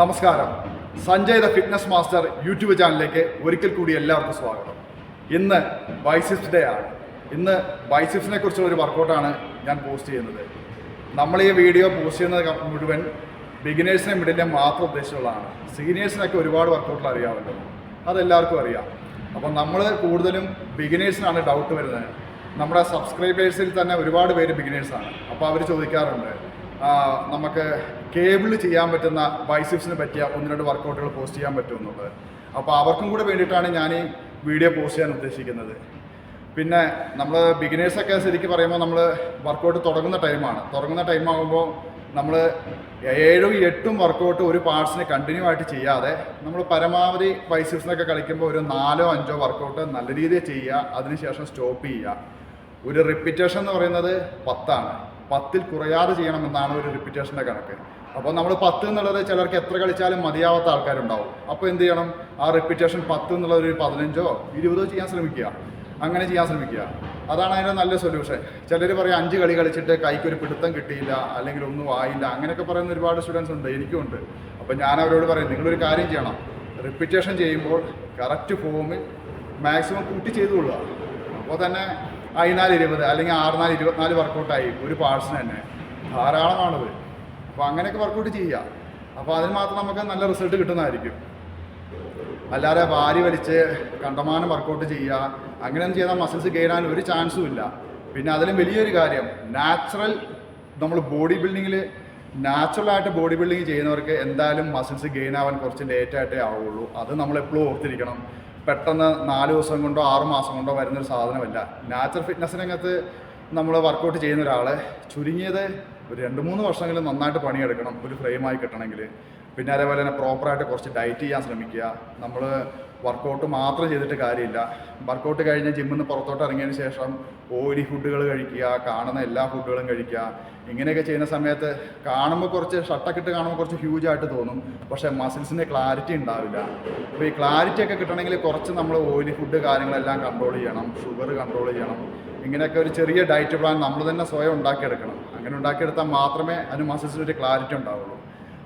നമസ്കാരം. Sanjay the fitness master YouTube ചാനലിലേക്ക് ഒരിക്കൽ കൂടി എല്ലാവർക്കും സ്വാഗതം. ഇന്ന് ബൈസിപ്സ് ഡേ ആണ്. ഇന്ന് ബൈസിപ്സിനെ കുറിച്ചുള്ള ഒരു വർക്കൗട്ടാണ് ഞാൻ പോസ്റ്റ് ചെയ്യുന്നത്. നമ്മൾ ഈ വീഡിയോ പോസ്റ്റ് ചെയ്യുന്നത് മുഴുവൻ ബിഗിനേഴ്സിനെ മിഡിലെ മാത്രം ഉദ്ദേശിച്ചുള്ളതാണ്. സീനിയേഴ്സിനൊക്കെ ഒരുപാട് വർക്കൗട്ടുകൾ അറിയാമല്ലോ. അതെല്ലാവർക്കും അറിയാം. അപ്പോൾ നമ്മൾ കൂടുതലും ബിഗിനേഴ്സിനാണ് ഡൗട്ട് വരുന്നത്. നമ്മുടെ സബ്സ്ക്രൈബേഴ്സിൽ തന്നെ ഒരുപാട് പേര് ബിഗിനേഴ്സാണ് അപ്പോൾ അവർ ചോദിക്കാറുണ്ട് നമുക്ക് കേബിൾ ചെയ്യാൻ പറ്റുന്ന ബൈസിപ്സിന് പറ്റിയ ഒന്ന് രണ്ട് വർക്കൗട്ടുകൾ പോസ്റ്റ് ചെയ്യാൻ പറ്റുമെന്നുള്ളത്. അപ്പോൾ അവർക്കും കൂടെ വേണ്ടിയിട്ടാണ് ഞാൻ ഈ വീഡിയോ പോസ്റ്റ് ചെയ്യാൻ ഉദ്ദേശിക്കുന്നത്. പിന്നെ നമ്മൾ ബിഗിനേഴ്സൊക്കെ ശരിക്കും പറയുമ്പോൾ നമ്മൾ വർക്കൗട്ട് തുടങ്ങുന്ന ടൈമാണ് തുടങ്ങുന്ന ടൈമാകുമ്പോൾ നമ്മൾ ഏഴും എട്ടും വർക്കൗട്ട് ഒരു പാർട്സിന് കണ്ടിന്യൂ ആയിട്ട് ചെയ്യാതെ നമ്മൾ പരമാവധി ബൈസിപ്സിനൊക്കെ കളിക്കുമ്പോൾ ഒരു നാലോ അഞ്ചോ വർക്കൗട്ട് നല്ല രീതിയിൽ ചെയ്യുക അതിനുശേഷം സ്റ്റോപ്പ് ചെയ്യുക. ഒരു റിപ്പീറ്റേഷൻ എന്ന് പറയുന്നത് പത്താണ്. പത്തിൽ കുറയാതെ ചെയ്യണമെന്നാണ് ഒരു റിപ്പീറ്റേഷന്റെ കണക്ക്. അപ്പോൾ നമ്മൾ പത്ത് എന്നുള്ളത് ചിലർക്ക് എത്ര കളിച്ചാലും മതിയാവാത്ത ആൾക്കാരുണ്ടാവും. അപ്പോൾ എന്ത് ചെയ്യണം? ആ റിപ്പീറ്റേഷൻ പത്ത് എന്നുള്ള ഒരു പതിനഞ്ചോ ഇരുപതോ ചെയ്യാൻ ശ്രമിക്കുക. അങ്ങനെ ചെയ്യാൻ ശ്രമിക്കുക. അതാണ് അതിന്റെ നല്ല സൊല്യൂഷൻ ചിലർ പറയും അഞ്ച് കളി കളിച്ചിട്ട് കൈക്ക് ഒരു പിടുത്തം കിട്ടിയില്ല അല്ലെങ്കിൽ ഒന്നും ആയില്ല അങ്ങനെയൊക്കെ പറയുന്ന ഒരുപാട് സ്റ്റുഡൻസ് ഉണ്ട് എനിക്കും ഉണ്ട്. അപ്പോൾ ഞാൻ അവരോട് പറയും നിങ്ങളൊരു കാര്യം ചെയ്യണം. റിപ്പീറ്റേഷൻ ചെയ്യുമ്പോൾ കറക്റ്റ് ഫോമിൽ മാക്സിമം കൂട്ടി ചെയ്തുകൊള്ളുക അപ്പോൾ തന്നെ അതിനാല് ഇരുപത് അല്ലെങ്കിൽ ആറുനാല് ഇരുപത്തിനാല് വർക്കൗട്ടായി ഒരു പാഴ്സൺ തന്നെ. ധാരാളമാണത്. അപ്പോൾ അങ്ങനെയൊക്കെ വർക്കൗട്ട് ചെയ്യുക അപ്പോൾ അതിന് മാത്രം നമുക്ക് നല്ല റിസൾട്ട് കിട്ടുന്നതായിരിക്കും. അല്ലാതെ വാരി വലിച്ച് കണ്ടമാനം വർക്കൗട്ട് ചെയ്യുക അങ്ങനെയൊന്നും ചെയ്താൽ മസിൽസ് കയറാൻ ഒരു ചാൻസും ഇല്ല. പിന്നെ അതിലും വലിയൊരു കാര്യം. നാച്ചുറൽ നമ്മൾ ബോഡി ബിൽഡിങ്ങിൽ നാച്ചുറലായിട്ട് ബോഡി ബിൽഡിങ് ചെയ്യുന്നവർക്ക് എന്തായാലും മസിൽസ് ഗെയിൻ ആവാൻ കുറച്ച് ലേറ്റായിട്ടേ ആവുള്ളൂ. അത് നമ്മൾ എപ്പോഴും ഓർത്തിരിക്കണം. പെട്ടെന്ന് നാല് ദിവസം കൊണ്ടോ ആറ് മാസം കൊണ്ടോ വരുന്നൊരു സാധനമല്ല. നാച്ചുറൽ ഫിറ്റ്നസ് രംഗത്ത് നമ്മൾ വർക്കൗട്ട് ചെയ്യുന്ന ഒരാൾ ചുരുങ്ങിയത് ഒരു രണ്ട് മൂന്ന് വർഷമെങ്കിലും നന്നായിട്ട് പണിയെടുക്കണം ഒരു ഫ്രെയിമായി കിട്ടണമെങ്കിൽ പിന്നെ അതേപോലെ തന്നെ പ്രോപ്പറായിട്ട് കുറച്ച് ഡയറ്റ് ചെയ്യാൻ ശ്രമിക്കുക. നമ്മൾ വർക്കൗട്ട് മാത്രം ചെയ്തിട്ട് കാര്യമില്ല. വർക്കൗട്ട് കഴിഞ്ഞ് ജിമ്മിൽ നിന്ന് പുറത്തോട്ട് ഇറങ്ങിയതിന് ശേഷം ഓയിലി ഫുഡുകൾ കഴിക്കുക കാണുന്ന എല്ലാ ഫുഡുകളും കഴിക്കുക. ഇങ്ങനെയൊക്കെ ചെയ്യുന്ന സമയത്ത് കാണുമ്പോൾ കുറച്ച് ഷട്ടൊക്കെ ഇട്ട് കാണുമ്പോൾ കുറച്ച് ഹ്യൂജ് ആയിട്ട് തോന്നും. പക്ഷേ മസിൽസിന്റെ ക്ലാരിറ്റി ഉണ്ടാവില്ല. അപ്പോൾ ഈ ക്ലാരിറ്റി ഒക്കെ കിട്ടണമെങ്കിൽ കുറച്ച് നമ്മൾ ഓയിലി ഫുഡ് കാര്യങ്ങളെല്ലാം കൺട്രോൾ ചെയ്യണം. ഷുഗർ കൺട്രോൾ ചെയ്യണം. ഇങ്ങനെയൊക്കെ ഒരു ചെറിയ ഡയറ്റ് പ്ലാൻ നമ്മൾ തന്നെ സ്വയം ഉണ്ടാക്കിയെടുക്കണം. അങ്ങനെ ഉണ്ടാക്കിയെടുത്താൽ മാത്രമേ അതിന് മസിൽസിന് ഒരു ക്ലാരിറ്റി ഉണ്ടാവുള്ളൂ.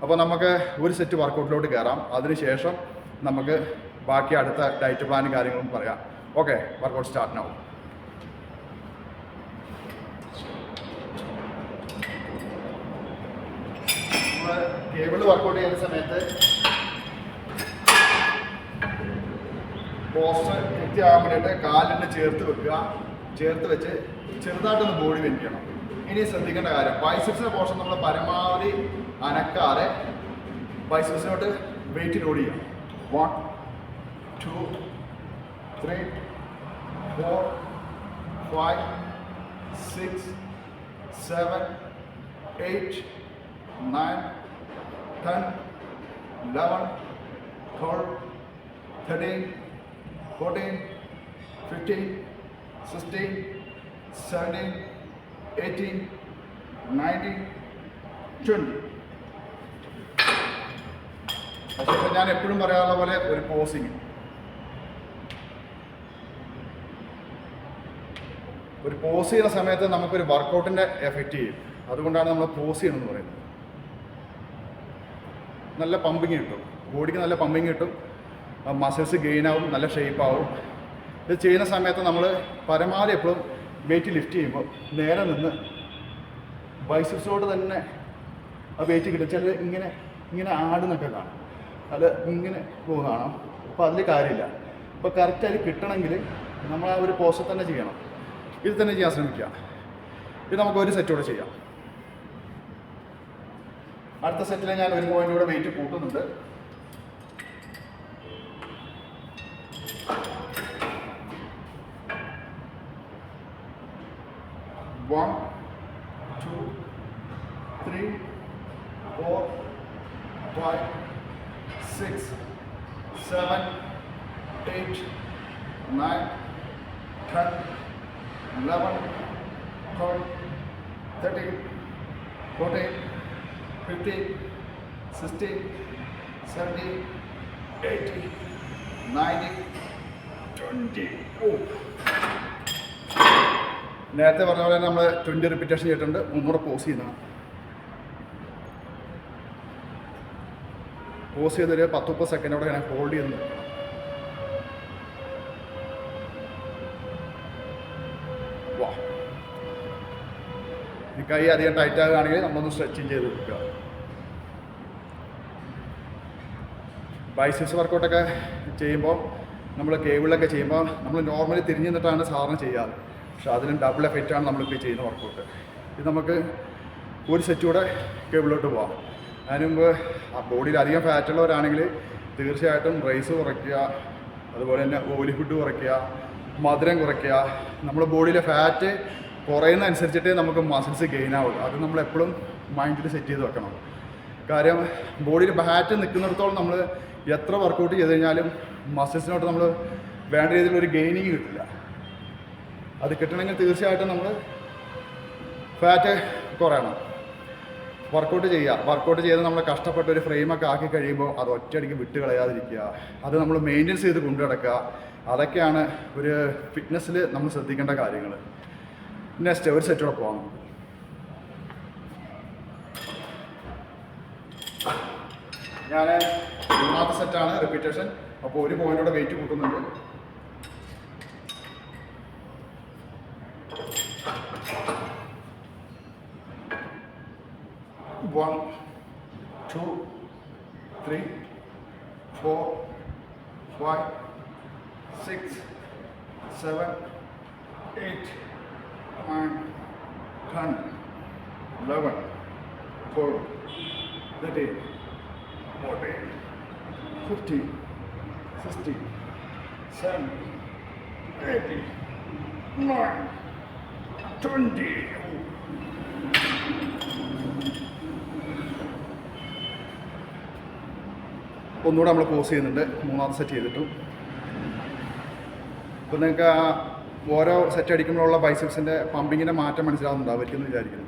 അപ്പോൾ നമുക്ക് ഒരു സെറ്റ് വർക്കൗട്ടിലോട്ട് കയറാം. അതിനുശേഷം നമുക്ക് ബാക്കി അടുത്ത ഡയറ്റ് പ്ലാനും കാര്യങ്ങളും പറയാം. ഓക്കെ വർക്കൗട്ട് സ്റ്റാർട്ട് ആവും കേബിൾ വർക്കൗട്ട് ചെയ്യുന്ന സമയത്ത് പോസ്റ്റർ കൃത്യമാകാൻ വേണ്ടിയിട്ട് കാലിന് ചേർത്ത് വെക്കുക. ചേർത്ത് വെച്ച് ചെറുതായിട്ടൊന്ന് ബോഡി ചെയ്യണം. ഇനി ശ്രദ്ധിക്കേണ്ട കാര്യം ബൈസെപ്സിന്റെ പോർഷൻ നമ്മൾ പരമാവധി അനക്കാതെ ബൈസെപ്സിനോട്ട് വെയിറ്റ് ലോഡ് ചെയ്യണം one two three four five six seven eight nine ten eleven twelve thirteen fourteen fifteen sixteen seventeen eighteen nineteen twenty പക്ഷേ ഞാൻ എപ്പോഴും പറയാറുള്ള പോലെ ഒരു പോസിങ് ഒരു പോസ് ചെയ്യുന്ന സമയത്ത് നമുക്കൊരു വർക്കൗട്ടിന്റെ എഫക്റ്റ് ചെയ്യും. അതുകൊണ്ടാണ് നമ്മൾ പോസ് ചെയ്യണമെന്ന് പറയുന്നത്. നല്ല പമ്പിങ് കിട്ടും. ബോഡിക്ക് നല്ല പമ്പിങ് കിട്ടും. മസിൽസ് ഗെയിൻ ആവും നല്ല ഷേപ്പ് ആവും. ഇത് ചെയ്യുന്ന സമയത്ത് നമ്മൾ പരമാവധി എപ്പോഴും വെയിറ്റ് ലിഫ്റ്റ് ചെയ്യുമ്പോൾ നേരെ നിന്ന് ബൈസിപ്സോട് തന്നെ ആ വെയിറ്റ് കിട്ടും. ചില ഇങ്ങനെ ഇങ്ങനെ ആടുന്നൊക്കെ കാണും. അത് ഇങ്ങനെ പോകുന്നതാണ് അപ്പോൾ അതിൽ കാര്യമില്ല. അപ്പോൾ കറക്റ്റ് അതിൽ കിട്ടണമെങ്കിൽ നമ്മൾ ആ ഒരു പോസ്റ്റ് തന്നെ ചെയ്യണം. ഇത് തന്നെ ചെയ്യാൻ ശ്രമിക്കുക. ഇത് നമുക്ക് ഒരു സെറ്റോടെ ചെയ്യാം. അടുത്ത സെറ്റിൽ ഞാൻ ഒരു പോയിന്റ് കൂടെ weight കൂട്ടുന്നുണ്ട്. One two three four five six seven eight nine ten eleven twelve thirteen fourteen fifteen sixteen seventeen eighteen nineteen twenty. ഓ. നേരത്തെ പറഞ്ഞ പോലെ നമ്മൾ ട്വന്റി റിപ്പീറ്റേഷൻ ചെയ്തിട്ടുണ്ട്. ഒന്നുകൂടെ പോസ് ചെയ്യുന്നതാണ്. പോസ് ചെയ്തൊരു പത്ത് മുപ്പത് സെക്കൻഡോടെ ഞാൻ ഹോൾഡ് ചെയ്ത് കൈ അധികം ടൈറ്റ് ആകുകയാണെങ്കിൽ നമ്മളൊന്ന് സ്ട്രെച്ചിങ് ചെയ്ത് കൊടുക്കുക ബൈസിപ്സ് വർക്കൗട്ടൊക്കെ ചെയ്യുമ്പോൾ നമ്മൾ കേബിളൊക്കെ ചെയ്യുമ്പോൾ നമ്മൾ നോർമലി തിരിഞ്ഞു നിന്നിട്ടാണ് സാധാരണ ചെയ്യാറ്. പക്ഷെ അതിലും ഡബിൾ എഫക്റ്റാണ് നമ്മളിപ്പോൾ ചെയ്യുന്ന വർക്കൗട്ട് ഇത് നമുക്ക് ഒരു സെറ്റ് കൂടെ കേബിളിലോട്ട് പോവാം. അതിന് മുമ്പ് ആ ബോഡിയിൽ അധികം ഫാറ്റ് ഉള്ളവരാണെങ്കിൽ തീർച്ചയായിട്ടും റൈസ് കുറയ്ക്കുക അതുപോലെ തന്നെ ഓയിലി ഫുഡ് കുറയ്ക്കുക മധുരം കുറയ്ക്കുക. നമ്മുടെ ബോഡിയിലെ ഫാറ്റ് കുറയുന്ന അനുസരിച്ചിട്ടേ നമുക്ക് മസിൽസ് ഗെയിൻ ആവുള്ളൂ. അത് നമ്മൾ എപ്പോഴും മൈൻഡിൽ സെറ്റ് ചെയ്ത് വെക്കണം. കാര്യം ബോഡിയിൽ ബാറ്റ് നിൽക്കുന്നിടത്തോളം നമ്മൾ എത്ര വർക്കൗട്ട് ചെയ്ത് കഴിഞ്ഞാലും മസിൽസിനോട്ട് നമ്മൾ വേണ്ട രീതിയിലൊരു ഗെയിനിങ് കിട്ടില്ല. അത് കിട്ടണമെങ്കിൽ തീർച്ചയായിട്ടും നമ്മൾ ഫാറ്റ് കുറയണം. വർക്കൗട്ട് ചെയ്യുക. വർക്കൗട്ട് ചെയ്ത് നമ്മൾ കഷ്ടപ്പെട്ട ഒരു ഫ്രെയിമൊക്കെ ആക്കി കഴിയുമ്പോൾ അത് ഒറ്റയടിക്ക് വിട്ട് കളയാതിരിക്കുക. അത് നമ്മൾ മെയിന്റെയിൻസ് ചെയ്ത് കൊണ്ടു നടക്കുക. അതൊക്കെയാണ് ഒരു ഫിറ്റ്നസ്സിൽ നമ്മൾ ശ്രദ്ധിക്കേണ്ട കാര്യങ്ങൾ നെക്സ്റ്റ് ഒരു സെറ്റോടെ പോകാം നമുക്ക് ഞാൻ മൂന്നാമത്തെ സെറ്റാണ് റിപ്പീറ്റേഷൻ അപ്പോൾ ഒരു പോയിന്റോടെ weight കൂട്ടുന്നുണ്ട്. One two three four five six seven seven, arm, tongue, lower, core, body, body, 50, 60, 70, 80, 9, 20. ഒന്നുകൂടെ നമ്മൾ പോസ് ചെയ്യുന്നുണ്ട് മൂന്നാമത് സെറ്റ് ചെയ്തിട്ടും അപ്പം നിങ്ങൾക്ക് ഓരോ സെറ്റ് അടിക്കുമ്പോഴുള്ള ബൈസെപ്സിന്റെ പമ്പിങ്ങിന്റെ മാറ്റം മനസ്സിലാവുന്നുണ്ടാവുമായിരിക്കും എന്ന് വിചാരിക്കുന്നു.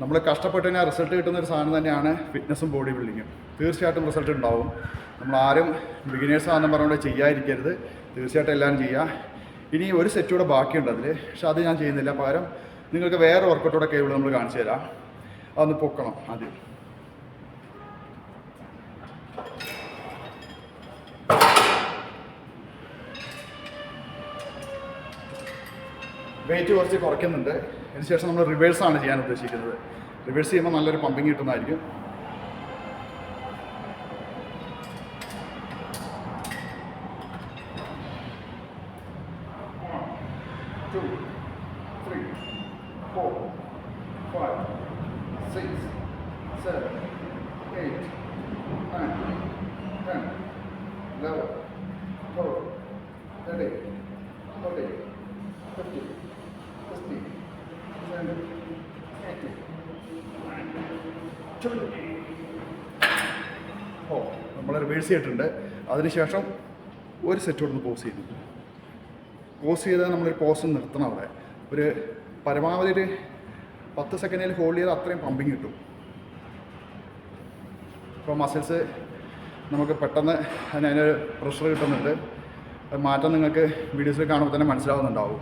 നമ്മൾ കഷ്ടപ്പെട്ട് കഴിഞ്ഞാൽ റിസൾട്ട് കിട്ടുന്ന ഒരു സാധനം തന്നെയാണ് ഫിറ്റ്നസും ബോഡി ബിൽഡിങ്ങും തീർച്ചയായിട്ടും റിസൾട്ട് ഉണ്ടാവും. നമ്മൾ ആരും ബിഗിനേഴ്സ് ആണെന്ന് പറഞ്ഞുകൊണ്ട് ചെയ്യാതിരിക്കരുത്. തീർച്ചയായിട്ടും എല്ലാവരും ചെയ്യുക ഇനി ഒരു സെറ്റ് കൂടെ ബാക്കിയുണ്ട് അതിൽ പക്ഷെ അത് ഞാൻ ചെയ്യുന്നില്ല. പകരം നിങ്ങൾക്ക് വേറെ വർക്കൗട്ടോടെ കേബിൾ നമ്മൾ കാണിച്ചു തരാം. അതൊന്ന് പൊക്കണം ആദ്യം. വെയിറ്റ് കുറച്ച് കുറയ്ക്കുന്നുണ്ട്. അതിനുശേഷം നമ്മൾ റിവേഴ്സാണ് ചെയ്യാൻ ഉദ്ദേശിക്കുന്നത്. റിവേഴ്സ് ചെയ്യുമ്പോൾ നല്ലൊരു പമ്പിങ് കിട്ടുന്നതായിരിക്കും two, three, four, five, six, seven, eight, nine, ten, eleven, twelve, thirteen, fourteen, fifteen, sixteen, seventeen, eighteen, twenty. ഓ നമ്മൾ റിവേഴ്സ് ചെയ്തിട്ടുണ്ട്. അതിനുശേഷം ഒരു സെറ്റ് കൊടുത്ത് പോസ് ചെയ്തു. പോസ് ചെയ്താൽ നമ്മളൊരു പോസ് നിർത്തണം അവിടെ. ഒരു പരമാവധി ഒരു പത്ത് സെക്കൻഡിൽ ഹോൾഡ് ചെയ്താൽ അത്രയും പമ്പിങ് കിട്ടും. ഇപ്പോൾ മസിൽസ് നമുക്ക് പെട്ടെന്ന് അതിന് പ്രഷർ കിട്ടുന്നുണ്ട്. അത് മാറ്റം നിങ്ങൾക്ക് വീഡിയോസിൽ കാണുമ്പോൾ തന്നെ മനസ്സിലാവുന്നുണ്ടാവും.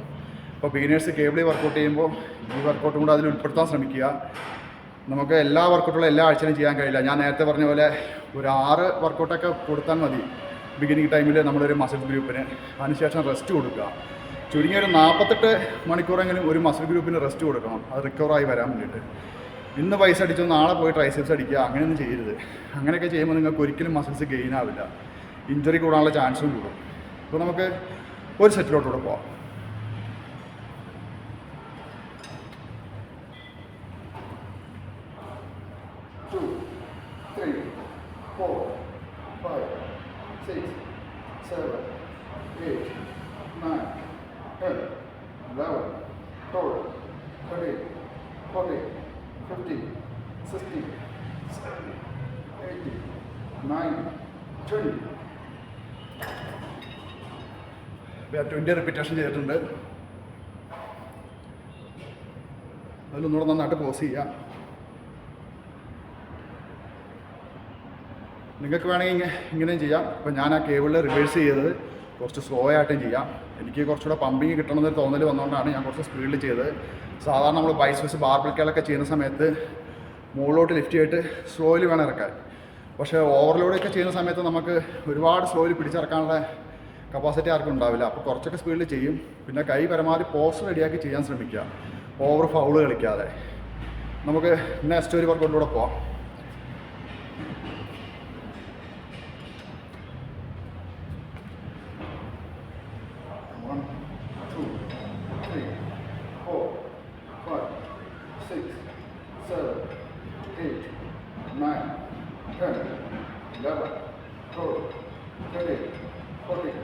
അപ്പോൾ ബിഗിനേഴ്സ് കേബിളി വർക്കൗട്ട് ചെയ്യുമ്പോൾ ഈ വർക്കൗട്ടും കൂടെ അതിൽ ഉൾപ്പെടുത്താൻ ശ്രമിക്കുക. നമുക്ക് എല്ലാ വർക്കൗട്ടുകളും എല്ലാ ആഴ്ചയിലും ചെയ്യാൻ കഴിയില്ല. ഞാൻ നേരത്തെ പറഞ്ഞ പോലെ ഒരു ആറ് വർക്കൗട്ടൊക്കെ കൊടുത്താൽ മതി. ബിഗിനിങ് ടൈമിൽ നമ്മളൊരു മസിൽ ഗ്രൂപ്പിന് അതിനുശേഷം റെസ്റ്റ് കൊടുക്കുക. ചുരുങ്ങിയ ഒരു നാൽപ്പത്തെട്ട് മണിക്കൂറെങ്കിലും ഒരു മസിൽ ഗ്രൂപ്പിന് റെസ്റ്റ് കൊടുക്കണം. അത് റിക്കവറായി വരാൻ വേണ്ടിയിട്ട്. ഇന്ന് പൈസ അടിച്ചു നാളെ പോയി ട്രൈസെപ്സ് അടിക്കുക അങ്ങനെയൊന്നും ചെയ്യരുത്. അങ്ങനെയൊക്കെ ചെയ്യുമ്പോൾ നിങ്ങൾക്ക് ഒരിക്കലും മസിൽസ് ഗെയിൻ ആവില്ല. ഇഞ്ചറി കൂടാനുള്ള ചാൻസും കൂടും. അപ്പോൾ നമുക്ക് ഒരു സെറ്റിലോട്ടുകൂടെ പോവാം. Four, five, six, seven, eight, nine, ten, eleven, twelve, thirteen, fourteen, fifteen, sixteen, seventeen, eighteen, nine, twenty. Twenty repetition ചെയ്തിട്ടുണ്ട് അതിലൊന്നുകൂടെ നന്നായിട്ട് പോസ് ചെയ്യാം നിങ്ങൾക്ക് വേണമെങ്കിൽ ഇങ്ങനെ ഇങ്ങനെയും ചെയ്യാം. അപ്പോൾ ഞാൻ ആ കേബിളിൽ റിവേഴ്സ് ചെയ്തത് കുറച്ച് സ്ലോ ആയിട്ടും ചെയ്യാം. എനിക്ക് കുറച്ചുകൂടെ പമ്പിങ് കിട്ടണമെന്നൊരു തോന്നൽ വന്നുകൊണ്ടാണ് ഞാൻ കുറച്ച് സ്പീഡിൽ ചെയ്തത്. സാധാരണ നമ്മൾ ബൈസ്പെസ് ബാർബിൾക്കാളൊക്കെ ചെയ്യുന്ന സമയത്ത് മുകളിലോട്ട് ലിഫ്റ്റ് ചെയ്തിട്ട് സ്ലോയിൽ വേണം ഇറക്കാൻ. പക്ഷേ ഓവർലോഡൊക്കെ ചെയ്യുന്ന സമയത്ത് നമുക്ക് ഒരുപാട് സ്ലോയിൽ പിടിച്ചിറക്കാനുള്ള കപ്പാസിറ്റി ആർക്കും ഉണ്ടാവില്ല. അപ്പോൾ കുറച്ചൊക്കെ സ്പീഡിൽ ചെയ്യും. പിന്നെ കൈ പരമാവധി പോസ് റെഡിയാക്കി ചെയ്യാൻ ശ്രമിക്കുക. ഓവർ ഫൗൾ കളിക്കാതെ. നമുക്ക് നെക്സ്റ്റ് ഒരു വർക്കൗട്ടിലൂടെ പോവാം One, two, three, four, five, six, seven, eight, nine, ten, eleven, twelve, thirteen, fourteen,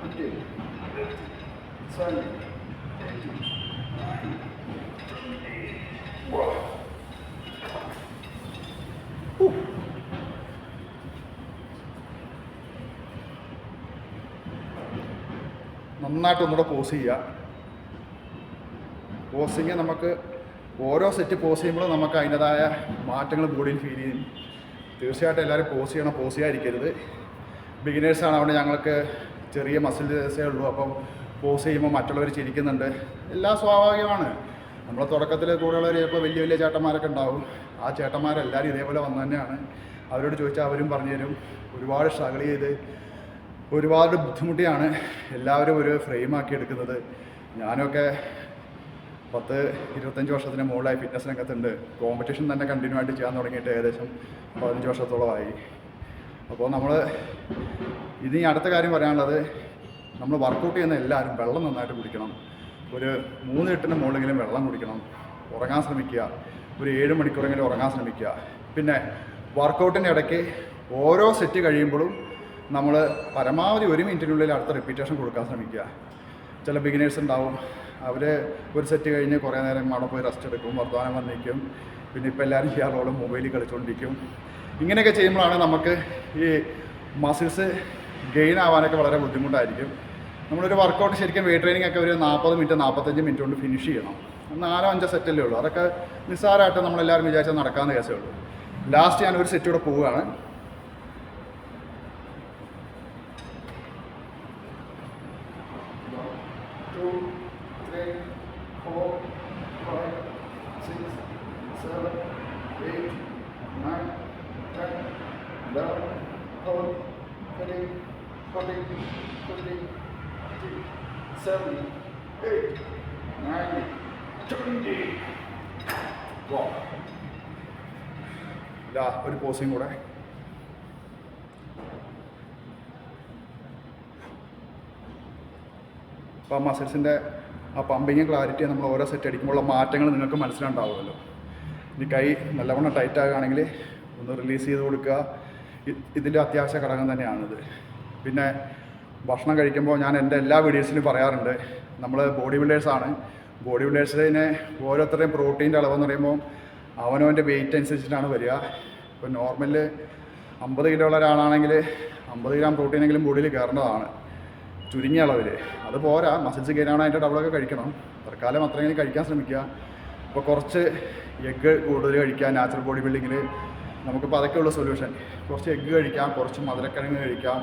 fifteen, seventeen, eighteen, nineteen. Wow. Whew. നന്നായിട്ട് ഒന്നുകൂടെ പോസ് ചെയ്യുക. പോസിങ് നമുക്ക് ഓരോ സെറ്റ് പോസ് ചെയ്യുമ്പോഴും നമുക്ക് അതിന്റെതായ മാറ്റങ്ങൾ ബോഡിയിൽ ഫീൽ ചെയ്യും. തീർച്ചയായിട്ടും എല്ലാവരും പോസ് ചെയ്യണം പോസ് ചെയ്യാതിരിക്കരുത്. ബിഗിനേഴ്സാണ് അവിടെ ഞങ്ങൾക്ക് ചെറിയ മസിൽ ഉള്ളൂ. അപ്പം പോസ് ചെയ്യുമ്പോൾ മറ്റുള്ളവർ ചിരിക്കുന്നുണ്ട്. എല്ലാം സ്വാഭാവികമാണ്. നമ്മൾ തുടക്കത്തിൽ കൂടെയുള്ളവർ ചിലപ്പോൾ വലിയ വലിയ ചേട്ടന്മാരൊക്കെ ഉണ്ടാവും. ആ ചേട്ടന്മാരെല്ലാവരും ഇതേപോലെ വന്നു തന്നെയാണ്. അവരോട് ചോദിച്ചാൽ അവരും പറഞ്ഞു തരും. ഒരുപാട് സ്ട്രഗിൾ ചെയ്ത് ഒരുപാട് ബുദ്ധിമുട്ടിയാണ് എല്ലാവരും ഒരു ഫ്രെയിമാക്കി എടുക്കുന്നത്. ഞാനൊക്കെ പത്ത് ഇരുപത്തഞ്ച് വർഷത്തിന് മുകളിലായി ഫിറ്റ്നസ് രംഗത്തുണ്ട്. കോമ്പറ്റീഷൻ തന്നെ കണ്ടിന്യൂ ആയിട്ട് ചെയ്യാൻ തുടങ്ങിയിട്ട് ഏകദേശം പതിനഞ്ച് വർഷത്തോളമായി. അപ്പോൾ നമ്മൾ ഇനി അടുത്ത കാര്യം പറയാനുള്ളത് നമ്മൾ വർക്കൗട്ട് ചെയ്യുന്ന എല്ലാവരും വെള്ളം നന്നായിട്ട് കുടിക്കണം. ഒരു മൂന്ന് എട്ടിന് മുകളിലെങ്കിലും വെള്ളം കുടിക്കണം ഉറങ്ങാൻ ശ്രമിക്കുക. ഒരു ഏഴ് മണിക്കൂറെങ്കിലും ഉറങ്ങാൻ ശ്രമിക്കുക. പിന്നെ വർക്കൗട്ടിന്റെ ഇടയ്ക്ക് ഓരോ സെറ്റ് കഴിയുമ്പോഴും നമ്മൾ പരമാവധി ഒരു മിനിറ്റിനുള്ളിൽ അടുത്ത റിപ്പീറ്റേഷൻ കൊടുക്കാൻ ശ്രമിക്കുക. ചില ബിഗിനേഴ്സ് ഉണ്ടാവും അവർ ഒരു സെറ്റ് കഴിഞ്ഞ് കുറേ നേരം അവിടെ പോയി റെസ്റ്റ് എടുക്കും വർത്തമാനം വന്നിരിക്കും പിന്നെ ഇപ്പോൾ എല്ലാവരും ചെയ്യാറുള്ള മൊബൈലിൽ കളിച്ചുകൊണ്ടിരിക്കും. ഇങ്ങനെയൊക്കെ ചെയ്യുമ്പോഴാണ് നമുക്ക് ഈ മസിൽസ് ഗെയിൻ ആവാനൊക്കെ വളരെ ബുദ്ധിമുട്ടായിരിക്കും. നമ്മളൊരു വർക്കൗട്ട് ശരിക്കും വെയിറ്റ് ട്രെയിനിങ് ഒക്കെ ഒരു നാൽപ്പത് മിനിറ്റ് നാൽപ്പത്തഞ്ച് മിനിറ്റ് കൊണ്ട് ഫിനിഷ് ചെയ്യണം. നാലോ അഞ്ചോ സെറ്റല്ലേ ഉള്ളൂ. അതൊക്കെ നിസ്സാരമായിട്ട് നമ്മളെല്ലാവരും വിചാരിച്ചാൽ നടക്കാവുന്ന കേസേ ഉള്ളൂ. ലാസ്റ്റ് ഞാൻ ഒരു സെറ്റ് കൂടെ പോവുകയാണ്. Thank three, five, six, seven, eight, nine, twenty. ഇതാ ഒരു പോസിങ് കൂടെ. അപ്പോൾ ആ മസിൽസിന്റെ ആ പമ്പിങ് ക്ലാരിറ്റി നമ്മൾ ഓരോ സെറ്റ് അടിക്കുമ്പോഴുള്ള മാറ്റങ്ങൾ നിങ്ങൾക്ക് മനസ്സിലുണ്ടാവുമല്ലോ. ഇനി കൈ നല്ലവണ്ണം ടൈറ്റ് ആകുകയാണെങ്കിൽ ഒന്ന് റിലീസ് ചെയ്ത് കൊടുക്കുക. ഇതിന്റെ അത്യാവശ്യ ഘടകം തന്നെയാണിത്. പിന്നെ ഭക്ഷണം കഴിക്കുമ്പോൾ ഞാൻ എന്റെ എല്ലാ വീഡിയോസിലും പറയാറുണ്ട് നമ്മൾ ബോഡി ബിൽഡേഴ്സാണ് ബോഡി ബിൽഡേഴ്സിനെ ഓരോരുത്തരുടെയും പ്രോട്ടീന്റെ അളവെന്ന് പറയുമ്പോൾ അവനവന്റെ വെയിറ്റ് അനുസരിച്ചിട്ടാണ് വരിക. ഇപ്പോൾ നോർമൽ അമ്പത് കിലോ ഉള്ള ഒരാളാണെങ്കിൽ അമ്പത് ഗ്രാം പ്രോട്ടീനെങ്കിലും ബോഡിയിൽ കയറേണ്ടതാണ് ചുരുങ്ങിയ അളവിൽ അത് പോരാ മസിൽസ് അതിന്റെ ഡബിളൊക്കെ കഴിക്കണം. തൽക്കാലം അത്രയെങ്കിലും കഴിക്കാൻ ശ്രമിക്കുക. ഇപ്പോൾ കുറച്ച് എഗ്ഗ് കൂടുതൽ കഴിക്കുക നാച്ചുറൽ ബോഡി ബിൽഡിങ്ങിൽ നമുക്കിപ്പോൾ അതൊക്കെയുള്ള സൊല്യൂഷൻ കുറച്ച് എഗ്ഗ് കഴിക്കാം കുറച്ച് മധുരക്കിഴങ്ങ് കഴിക്കാം.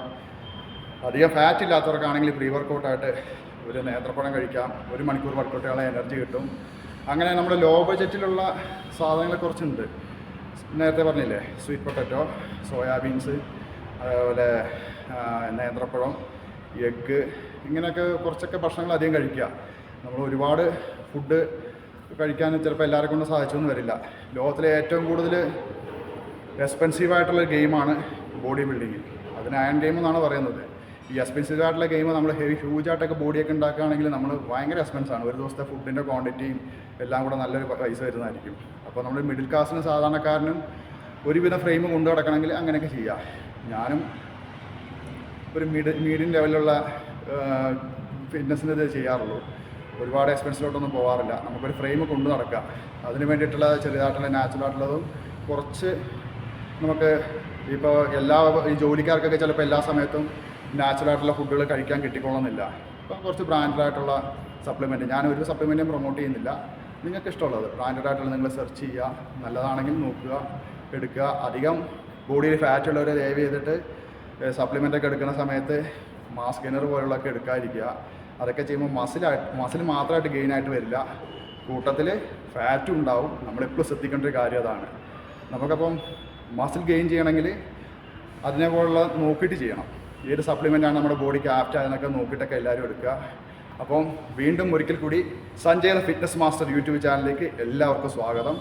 അധികം ഫാറ്റ് ഇല്ലാത്തവർക്കാണെങ്കിൽ പ്രീ വർക്കൗട്ടായിട്ട് ഒരു നേത്രപ്പണം കഴിക്കാം ഒരു മണിക്കൂർ വർക്കൗട്ടുകളെ എനർജി കിട്ടും. അങ്ങനെ നമ്മുടെ ലോ ബജറ്റിലുള്ള സാധനങ്ങൾ കുറച്ചുണ്ട്. നേരത്തെ പറഞ്ഞില്ലേ സ്വീറ്റ് പൊട്ടറ്റോ സോയാബീൻസ് അതേപോലെ നേന്ത്രപ്പഴം എഗ്ഗ് ഇങ്ങനെയൊക്കെ കുറച്ചൊക്കെ ഭക്ഷണങ്ങൾ അധികം കഴിക്കുക. നമ്മൾ ഒരുപാട് ഫുഡ് കഴിക്കാൻ ചിലപ്പോൾ എല്ലാവരെ കൊണ്ടും സാധിച്ചൊന്നും വരില്ല. ലോകത്തിലെ ഏറ്റവും കൂടുതൽ എക്സ്പെൻസീവായിട്ടുള്ള ഗെയിമാണ് ബോഡി ബിൽഡിങ് അതിന് അയൺ ഗെയിം എന്നാണ് പറയുന്നത്. ഈ എക്സ്പെൻസീവ് ആയിട്ടുള്ള ഗെയിം നമ്മൾ ഹെവി ഹ്യൂജ് ആയിട്ടൊക്കെ ബോഡിയൊക്കെ ഉണ്ടാക്കുകയാണെങ്കിൽ നമ്മൾ ഭയങ്കര എക്സ്പെൻസ് ആണ്. ഒരു ദിവസത്തെ ഫുഡിന്റെ ക്വാണ്ടിറ്റിയും എല്ലാം കൂടെ നല്ലൊരു പൈസ വരുന്നതായിരിക്കും. അപ്പോൾ നമ്മൾ മിഡിൽ ക്ലാസ്സിന് സാധാരണക്കാരനും ഒരുവിധ ഫ്രെയിം കൊണ്ടു കിടക്കണമെങ്കിൽ അങ്ങനെയൊക്കെ ചെയ്യാം. ഞാനും ഒരു മിഡ് മീഡിയം ലെവലിലുള്ള ഫിറ്റ്നസ്സിന് ഇത് ചെയ്യാറുള്ളൂ. ഒരുപാട് എക്സ്പെൻസിലോട്ടൊന്നും പോകാറില്ല നമുക്കൊരു ഫ്രെയിം കൊണ്ടു നടക്കാം. അതിന് വേണ്ടിയിട്ടുള്ള ചെറുതായിട്ടുള്ള നാച്ചുറൽ ആയിട്ടുള്ളതും കുറച്ച് നമുക്ക് ഇപ്പോൾ എല്ലാ ഈ ജോലിക്കാർക്കൊക്കെ ചിലപ്പോൾ എല്ലാ സമയത്തും നാച്ചുറൽ ആയിട്ടുള്ള ഫുഡുകൾ കഴിക്കാൻ കിട്ടിക്കൊള്ളുന്നില്ല ഇപ്പം കുറച്ച് ബ്രാൻഡായിട്ടുള്ള സപ്ലിമെന്റ്. ഞാൻ ഒരു സപ്ലിമെന്റും പ്രൊമോട്ട് ചെയ്യുന്നില്ല. നിങ്ങൾക്ക് ഇഷ്ടമുള്ളത് ബ്രാൻഡഡായിട്ടുള്ള നിങ്ങൾ സെർച്ച് ചെയ്യുക. നല്ലതാണെങ്കിൽ നോക്കുക എടുക്കുക. അധികം ബോഡിയിൽ ഫാറ്റ് ഉള്ളവരെ ദയവ് ചെയ്തിട്ട് സപ്ലിമെന്റ് ഒക്കെ എടുക്കുന്ന സമയത്ത് മാസ് ഗെയിനർ പോലുള്ളതൊക്കെ എടുക്കാതിരിക്കുക. അതൊക്കെ ചെയ്യുമ്പോൾ മസിലായിട്ട് മസിൽ മാത്രമായിട്ട് ഗെയിൻ ആയിട്ട് വരില്ല. കൂട്ടത്തിൽ ഫാറ്റും ഉണ്ടാവും. നമ്മളെപ്പോഴും ശ്രദ്ധിക്കേണ്ട ഒരു കാര്യം അതാണ്. നമുക്കപ്പം മസിൽ ഗെയിൻ ചെയ്യണമെങ്കിൽ അതിനെപോലുള്ള നോക്കിയിട്ട് ചെയ്യണം. ഏത് സപ്ലിമെന്റാണ് നമ്മുടെ ബോഡിക്ക് ആപ്റ്റ് ആയെന്നൊക്കെ നോക്കിയിട്ടൊക്കെ എല്ലാവരും എടുക്കുക. അപ്പം വീണ്ടും ഒരിക്കൽ കൂടി Sanjay the fitness master YouTube ചാനലിലേക്ക് എല്ലാവർക്കും സ്വാഗതം.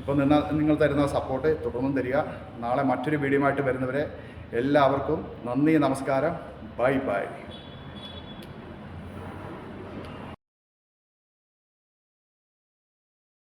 ഇപ്പം നിന്ന നിങ്ങൾ തരുന്ന സപ്പോർട്ട് തുടർന്നും തരിക. നാളെ മറ്റൊരു വീഡിയോ ആയിട്ട് വരുന്നവരെ എല്ലാവർക്കും നന്ദി നമസ്കാരം. Bye bye.